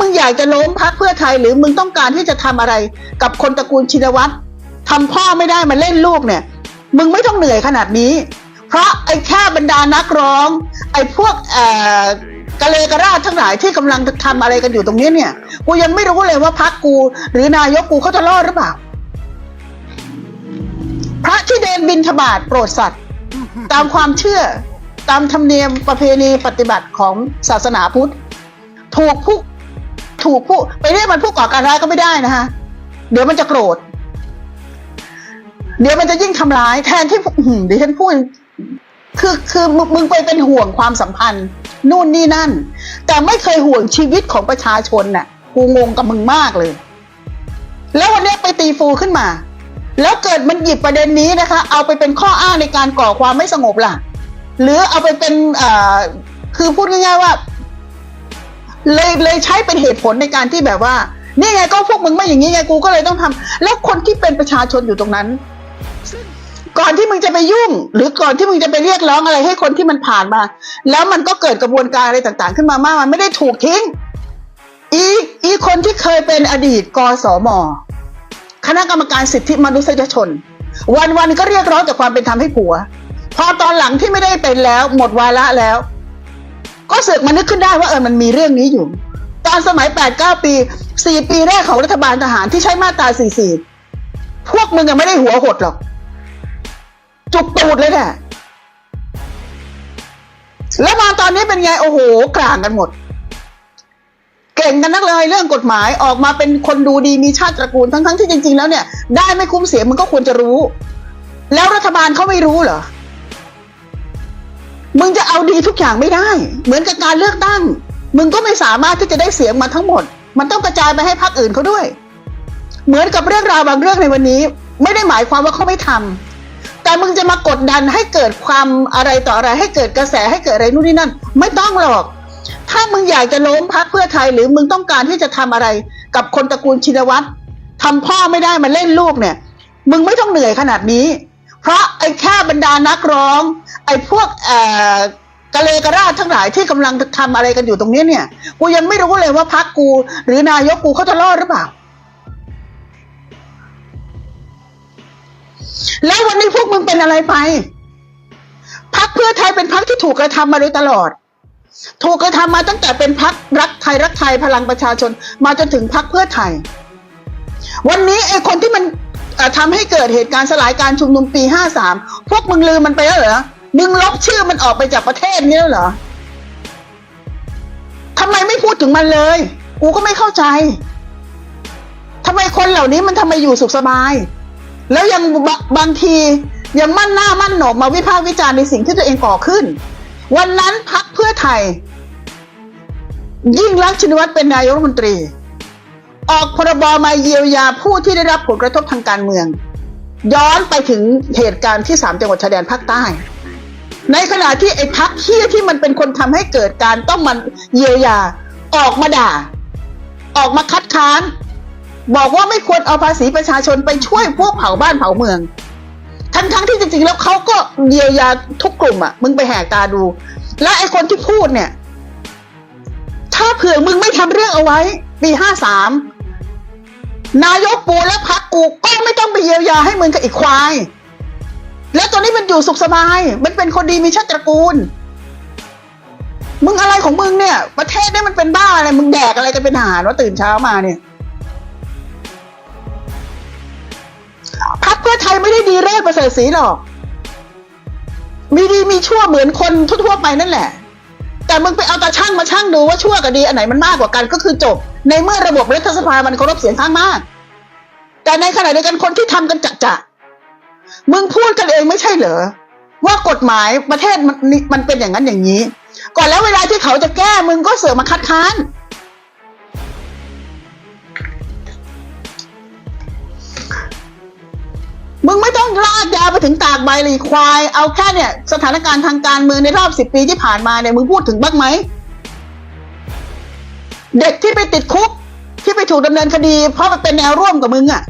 มึงอยากจะล้มพักเพื่อไทยหรือมึงต้องการที่จะทำอะไร กับคนตระกูลชินวัตรทำพ่อไม่ได้มาเล่นลูกเนี่ย มึงไม่ต้องเหนื่อยขนาดนี้ เพราะไอ้แค่บรรดานักร้อง ไอ้พวกเอ่อกะเลกระราทั้งหลายที่กำลังทำอะไรกันอยู่ตรงนี้เนี่ย กูยังไม่รู้เลยว่าพักกู หรือนายกกูเขาจะรอดหรือเปล่า พระที่เดินบินทบาทโปรดสัตว์ ตามความเชื่อตามธรรมเนียมประเพณีปฏิบัติของศาสนาพุทธ ถูกผู้ ถูกผู้ไปเรียกมันผู้ก่อการร้ายก็ไม่ได้นะคะเดี๋ยวมันจะโกรธ เดี๋ยวมันจะยิ่งทำร้าย แทนที่หือเดี๋ยวฉันพูดคือคือมึงมึงไปเป็นห่วงความสัมพันธ์นู่นนี่นั่น แต่ไม่เคยห่วงชีวิตของประชาชนน่ะกูงงกับมึงมากเลย แล้ววันนี้ไปตีฟูขึ้นมา แล้วเกิดมันหยิบประเด็นนี้นะคะ เอาไปเป็นข้ออ้างในการก่อความไม่สงบล่ะ หรือเอาไปเป็นอ่าคือพูดง่ายๆว่า เลยเลยใช้เป็นเหตุผลในการที่แบบว่า นี่ไงก็พวกมึงไม่อย่างนี้ไงกูก็เลยต้องทำแล้วคนที่เป็นประชาชนอยู่ตรงนั้น ก่อนที่มึงจะไปยุ่ง หรือก่อนที่มึงจะไปเรียกร้องอะไรให้คนที่มันผ่านมา แล้วมันก็เกิดกระบวนการอะไรต่างๆ ขึ้นมามากมันไม่ได้ถูกทิ้ง อีอีคนที่เคยเป็นอดีตกสมคณะกรรมการสิทธิมนุษยชน วันวันๆก็เรียกร้องจากความเป็นธรรมให้ผัว พอตอนหลังที่ไม่ได้เป็นแล้ว หมดวาระแล้ว ก็เสือกมานึกขึ้นได้ว่าเออมันมีเรื่องนี้อยู่ ตอนสมัย8-9ปี 4 ปีแรกของรัฐบาลทหารที่ใช้มาตรา44 พวกมึงยังไม่ได้หัวหดหรอก จุกตูดเลยแหละแล้วมาตอนนี้เป็นไงโอ้โหกลางกันหมด เก่งกันนักเลยเรื่องกฎหมายออกมาเป็นคนดูดีมีชาติตระกูลทั้งๆที่จริง ๆ แล้วเนี่ย ได้ไม่คุ้มเสียมึงก็ควรจะรู้ แล้วรัฐบาลเขาไม่รู้เหรอ มึงจะเอาดีทุกอย่างไม่ได้ เหมือนกับการเลือกตั้ง มึงก็ไม่สามารถที่จะได้เสียงมาทั้งหมด มันต้องกระจายไปให้พรรคอื่นเขาด้วย เหมือนกับเรื่องราวบางเรื่องในวันนี้ ไม่ได้หมายความว่าเขาไม่ทำแต่มึงจะมากดดันให้เกิดความอะไรต่ออะไร ให้เกิดกระแสให้เกิดอะไรนู่นนี่นั่น ไม่ต้องหรอก ถ้ามึงอยากจะล้มพักเพื่อไทยหรือมึงต้องการที่จะทำอะไร กับคนตระกูลชินวัตรทำพ่อไม่ได้มาเล่นลูกเนี่ย มึงไม่ต้องเหนื่อยขนาดนี้ เพราะไอ้แค่บรรดานักร้อง ไอ้พวกเอ่อกะเลกระราดทั้งหลายที่กำลังทำอะไรกันอยู่ตรงนี้เนี่ย กูยังไม่รู้เลยว่าพักกู หรือนายกกูเขาจะรอดหรือเปล่า แล้ววันนี้พวกมึงเป็นอะไรไป พักเพื่อไทยเป็นพักที่ถูกกระทำมาโดยตลอด ถูกกระทำมาตั้งแต่เป็นพักรักไทยรักไทยพลังประชาชน มาจนถึงพักเพื่อไทย วันนี้ไอ้คนที่มัน ทำให้เกิดเหตุการณ์สลายการชุมนุมปี 53 พวกมึงลืมมันไปแล้วเหรอ มึงลบชื่อมันออกไปจากประเทศนี้แล้วเหรอทำไมไม่พูดถึงมันเลย กูก็ไม่เข้าใจทำไมคนเหล่านี้มันทำไมอยู่สุขสบาย แล้วยังบบางทียังมั่นหน้ามั่นหนกมาวิพากษ์วิจารณ์ในสิ่งที่ตัวเองก่อขึ้น วันนั้นพักเพื่อไทย ยิ่งรักชินวัตรเป็นนายกรัฐมนตรี ออกพรบมาเยียวยาผู้ที่ได้รับผลกระทบทางการเมือง ย้อนไปถึงเหตุการณ์ที่สามจังหวัดชายแดนภาคใต้ ในขณะที่ไอ้พักเฮียที่มันเป็นคนทำให้เกิดการต้องมันเยียวยาออกมาด่า ออกมาคัดค้าน บอกว่าไม่ควรเอาภาษีประชาชนไปช่วยพวกเผาบ้านเผาเมือง ทั้งทั้งๆที่จริงๆแล้วเขาก็เยียวยาทุกกลุ่มอะ มึงไปแหกตาดู และไอ้คนที่พูดเนี่ย ถ้าเผื่อมึงไม่ทำเรื่องเอาไว้ปีห้าสาม นายกปูและพักกูก็ไม่ต้องไปเยียวยาให้มึงกับอีกควาย แล้วตอนนี้มันอยู่สุขสบาย มันเป็นคนดีมีชาติตระกูล มึงอะไรของมึงเนี่ย ประเทศเนี่ยมันเป็นบ้าอะไร มึงแดกอะไรกันเป็นอาหารว่าตื่นเช้ามาเนี่ยพักเพื่อไทยไม่ได้ดีเลิศประเสริฐศรีหรอก มีดีมีชั่วเหมือนคนทั่วๆไปนั่นแหละ แต่มึงไปเอาตาช่างมาช่างดูว่าชั่วกับดีอันไหนมันมากกว่ากันก็คือจบ ในเมื่อระบบรัฐสภามันเคารพเสียงข้างมาก แต่ในขณะเดียวกันคนที่ทำกันจัดจะมึงพูดกันเองไม่ใช่เหรอว่ากฎหมายประเทศมันมันเป็นอย่างนั้นอย่างนี้ ก่อนแล้วเวลาที่เขาจะแก้มึงก็เสือกมาคัดค้าน มึงไม่ต้องลากยาวไปถึงตากใบเลยควาย เอาแค่เนี่ย สถานการณ์ทางการเมืองในรอบสิบปีที่ผ่านมาเนี่ยมึงพูดถึงบ้างไหม เด็กที่ไปติดคุก ที่ไปถูกดำเนินคดี เพราะมันเป็นแนวร่วมกับมึงอะ่ะ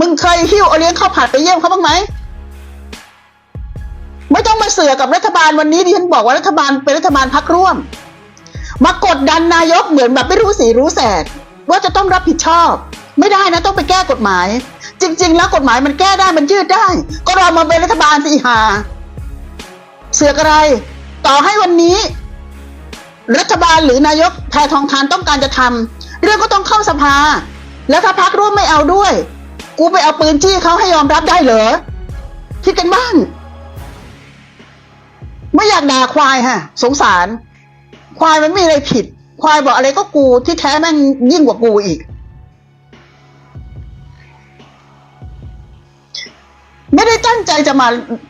มึงเคยหิ้วเอาเลี้ยงข้าวผัดไปเยี่ยมเขาบ้างไหม ไม่ต้องมาเสือกกับรัฐบาลวันนี้ดิฉันบอกว่ารัฐบาลเป็นรัฐบาลพักร่วม มากดดันนายกเหมือนแบบไม่รู้สีรู้แสดว่าจะต้องรับผิดชอบ ไม่ได้นะต้องไปแก้กฎหมาย จริง ๆ แล้วกฎหมายมันแก้ได้มันยืดได้ ก็เรามาเป็นรัฐบาลสิหา เสือกอะไร ต่อให้วันนี้ รัฐบาลหรือนายกแพทองทานต้องการจะทำเรื่องก็ต้องเข้าสภา แล้วถ้าพักร่วมไม่เอาด้วย กูไปเอาปืนจี้เขาให้ยอมรับได้เหรอคิดกันบ้างไม่อยากด่าควายฮะ สงสาร ควายมันไม่มีอะไรผิด ควายบอกอะไรก็กูที่แท้แม่งยิ่งกว่ากูอีก ไม่ได้ตั้งใจจะมา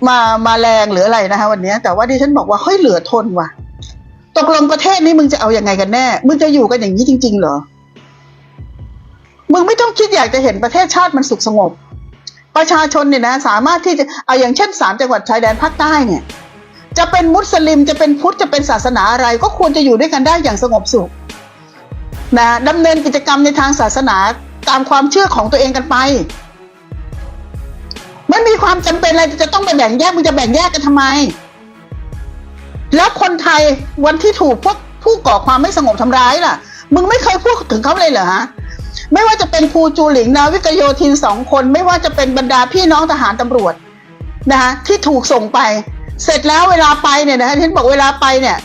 มามาแรงหรืออะไรนะคะวันนี้แต่ว่าดิฉันบอกว่าเฮ้ยเหลือทนว่ะ ตกลงประเทศนี้มึงจะเอาอยัางไงกันแน่มึงจะอยู่กันอย่างนี้จริง ๆ เหรอมึงไม่ต้องคิดอยากจะเห็นประเทศชาติมันสุขสงบ ประชาชนเนี่ยนะ สามารถที่จะเอาอย่างเช่นสามจังหวัดชายแดนภาคใต้เนี่ย จะเป็นมุสลิมจะเป็นพุทธจะเป็นศาสนาอะไร ก็ควรจะอยู่ด้วยกันได้อย่างสงบสุขนะดำเนินกิจกรรมในทางศาสนาตามความเชื่อของตัวเองกันไป ไม่มีความจำเป็นอะไรจะต้องไปแบ่งแยกมึงจะแบ่งแยกกันทำไม แล้วคนไทยวันที่ถูกพวกผู้ก่อความไม่สงบทำร้ายล่ะ มึงไม่เคยพูดถึงเขาเลยเหรอฮะ ไม่ว่าจะเป็นภูจูหลิงนาวิกโยธินสองคน ไม่ว่าจะเป็นบรรดาพี่น้องทหารตำรวจนะคะที่ถูกส่งไป เสร็จแล้วเวลาไปเนี่ยนะที่บอกเวลาไปเนี่ย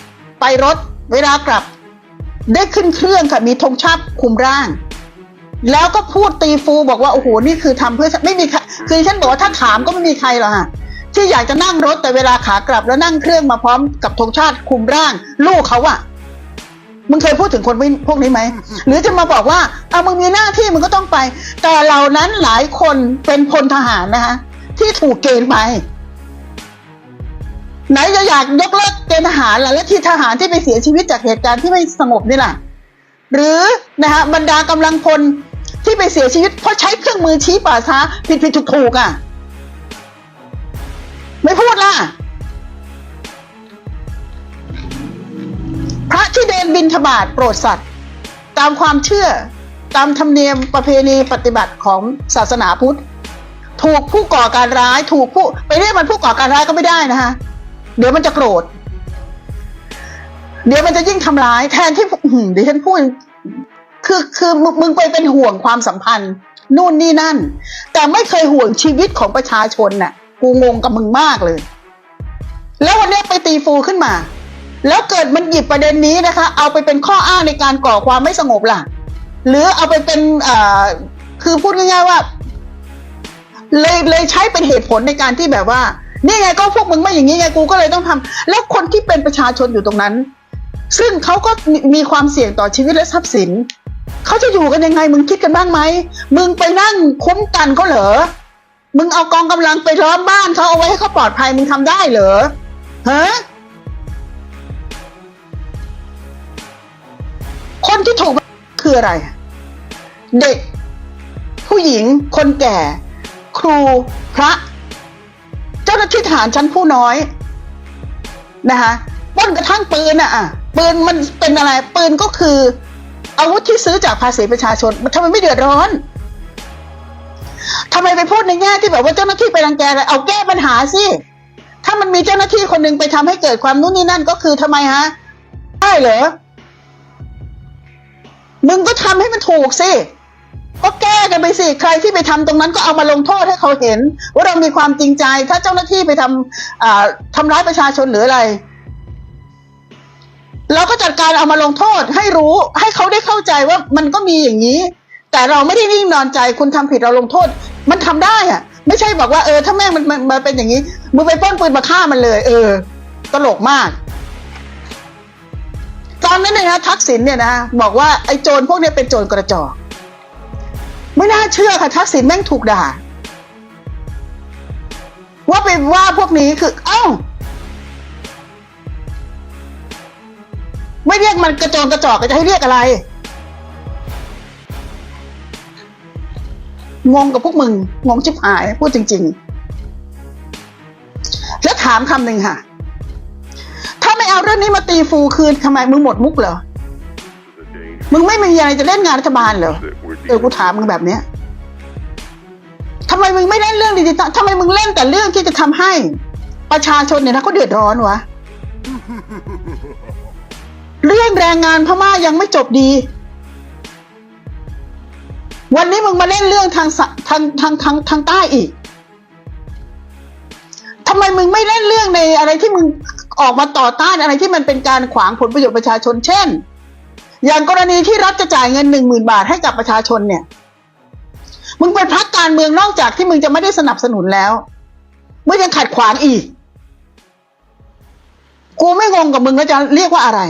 ไปรถเวลากลับ ได้ขึ้นเครื่องค่ะมีธงชาติคุมร่าง แล้วก็พูดตีฟูบอกว่าโอ้โหนี่คือทำเพื่อไม่มีใครคือฉันบอกว่าถ้าถามก็ไม่มีใครหรอกฮะที่อยากจะนั่งรถแต่เวลาขากลับแล้วนั่งเครื่องมาพร้อมกับธงชาติคลุมร่าง ลูกเขาอะมึงเคยพูดถึงคนพวกนี้ไหมหรือจะมาบอกว่าเอามึงมีหน้าที่มึงก็ต้องไป แต่เหล่านั้นหลายคนเป็นพลทหารนะคะที่ถูกเกณฑ์ไปไหนจะอยากยกเลิกเกณฑ์ทหารล่ะและที่ทหารที่ไปเสียชีวิตจากเหตุการณ์ที่ไม่สงบนี่ล่ะหรือนะฮะบรรดากำลังพล ที่ไปเสียชีวิตเพราะใช้เครื่องมือชี้ป่าช้าผิดผิดถูกถูกอะ ไม่พูดล่ะ พระที่เดินบินทบาทโปรดสัตว์ ตามความเชื่อตามธรรมเนียมประเพณีปฏิบัติของศาสนาพุทธ ถูกผู้ก่อการร้ายถูกผู้ไปเรียกมันผู้ก่อการร้ายก็ไม่ได้นะคะเดี๋ยวมันจะโกรธ เดี๋ยวมันจะยิ่งทำร้ายแทนที่เดี๋ยวฉันพูด คือคือมึงมึงไปเป็นห่วงความสัมพันธ์ นู่นนี่นั่น แต่ไม่เคยห่วงชีวิตของประชาชนน่ะ กูงงกับมึงมากเลย แล้ววันนี้ไปตีฟูขึ้นมา แล้วเกิดมันหยิบประเด็นนี้นะคะ เอาไปเป็นข้ออ้างในการก่อความไม่สงบล่ะ หรือเอาไปเป็นอ่าคือพูดง่ายๆว่า เลยเลยใช้เป็นเหตุผลในการที่แบบว่านี่ไงก็พวกมึงไม่อย่างนี้ไงกูก็เลยต้องทำแล้วคนที่เป็นประชาชนอยู่ตรงนั้น ซึ่งเขาก็มีมีความเสี่ยงต่อชีวิตและทรัพย์สิน เขาจะอยู่กันยังไงมึงคิดกันบ้างไหมมึงไปนั่งคุ้มกันเขาเหรอมึงเอากองกำลังไปล้อมบ้านเขาเอาไว้ให้เขาปลอดภัยมึงทำได้เหรอฮะคนที่ถูกคืออะไร เด็ก ผู้หญิง คนแก่ ครูพระ เจ้าหน้าที่ทหารชั้นผู้น้อยนะคะป้นกระทั่งปืนอะอะปืนมันเป็นอะไร ปืนก็คือ อาวุธที่ซื้อจากภาษีประชาชนมันทำไมไม่เดือดร้อนทำไมไปพูดในแง่ที่แบบว่าเจ้าหน้าที่ไปรังแกอะไรเอาแก้ปัญหาสิถ้ามันมีเจ้าหน้าที่คนหนึ่งไปทำให้เกิดความนู่นนี่นั่นก็คือทำไมฮะได้เหรอมึงก็ทำให้มันถูกสิก็แก้กันไปสิใครที่ไปทำตรงนั้นก็เอามาลงโทษให้เขาเห็น ว่าเรามีความจริงใจ ถ้าเจ้าหน้าที่ไปทำทำร้ายประชาชนหรืออะไร เราก็จัดการเอามาลงโทษให้รู้ให้เขาได้เข้าใจว่ามันก็มีอย่างนี้ แต่เราไม่ได้นิ่งนอนใจคุณทำผิดเราลงโทษ มันทำได้อะไม่ใช่บอกว่าเออถ้าแม่งมันมันเป็นอย่างนี้มึงไปป้นปืนมาฆ่ามันเลย เออ ตลกมาก ตอนนั้นเนี่ยนะทักษิณเนี่ยนะบอกว่าไอ้โจรพวกนี้เป็นโจรกระจอกไม่น่าเชื่อค่ะทักษิณแม่งถูกด่า ว่าไปว่าพวกนี้คือ เอ้า ไม่เรียกมันกระจนกระจอกก็จะให้เรียกอะไร งงกับพวกมึง งงชิบหาย พูดจริง ๆ แล้วถามคำหนึ่งค่ะ ถ้าไม่เอาเรื่องนี้มาตีฟูคืนทำไมมึงหมดมุกเหรอ มึงไม่มีอะไรจะเล่นงานรัฐบาลเหรอ เออ กูถามมึงแบบเนี้ยทำไมมึงไม่เล่นเรื่องดิจิตอลทำไมมึงเล่นแต่เรื่องที่จะทำให้ ประชาชนเนี่ยนะเขาเดือดร้อนวะ เรื่องแรงงานพม่ายังไม่จบดี วันนี้มึงมาเล่นเรื่องทางทางทางทางทางใต้อีกทำไมมึงไม่เล่นเรื่องในอะไรที่มึงออกมาต่อต้านอะไรที่มันเป็นการขวางผลประโยชน์ประชาชน เช่น อย่างกรณีที่รัฐจะจ่ายเงินหนึ่งหมื่นบาทให้กับประชาชนเนี่ย มึงเป็นพักการเมืองนอกจากที่มึงจะไม่ได้สนับสนุนแล้วมึงยังขัดขวางอีก กูไม่งงกับมึงแล้วจะเรียกว่าอะไร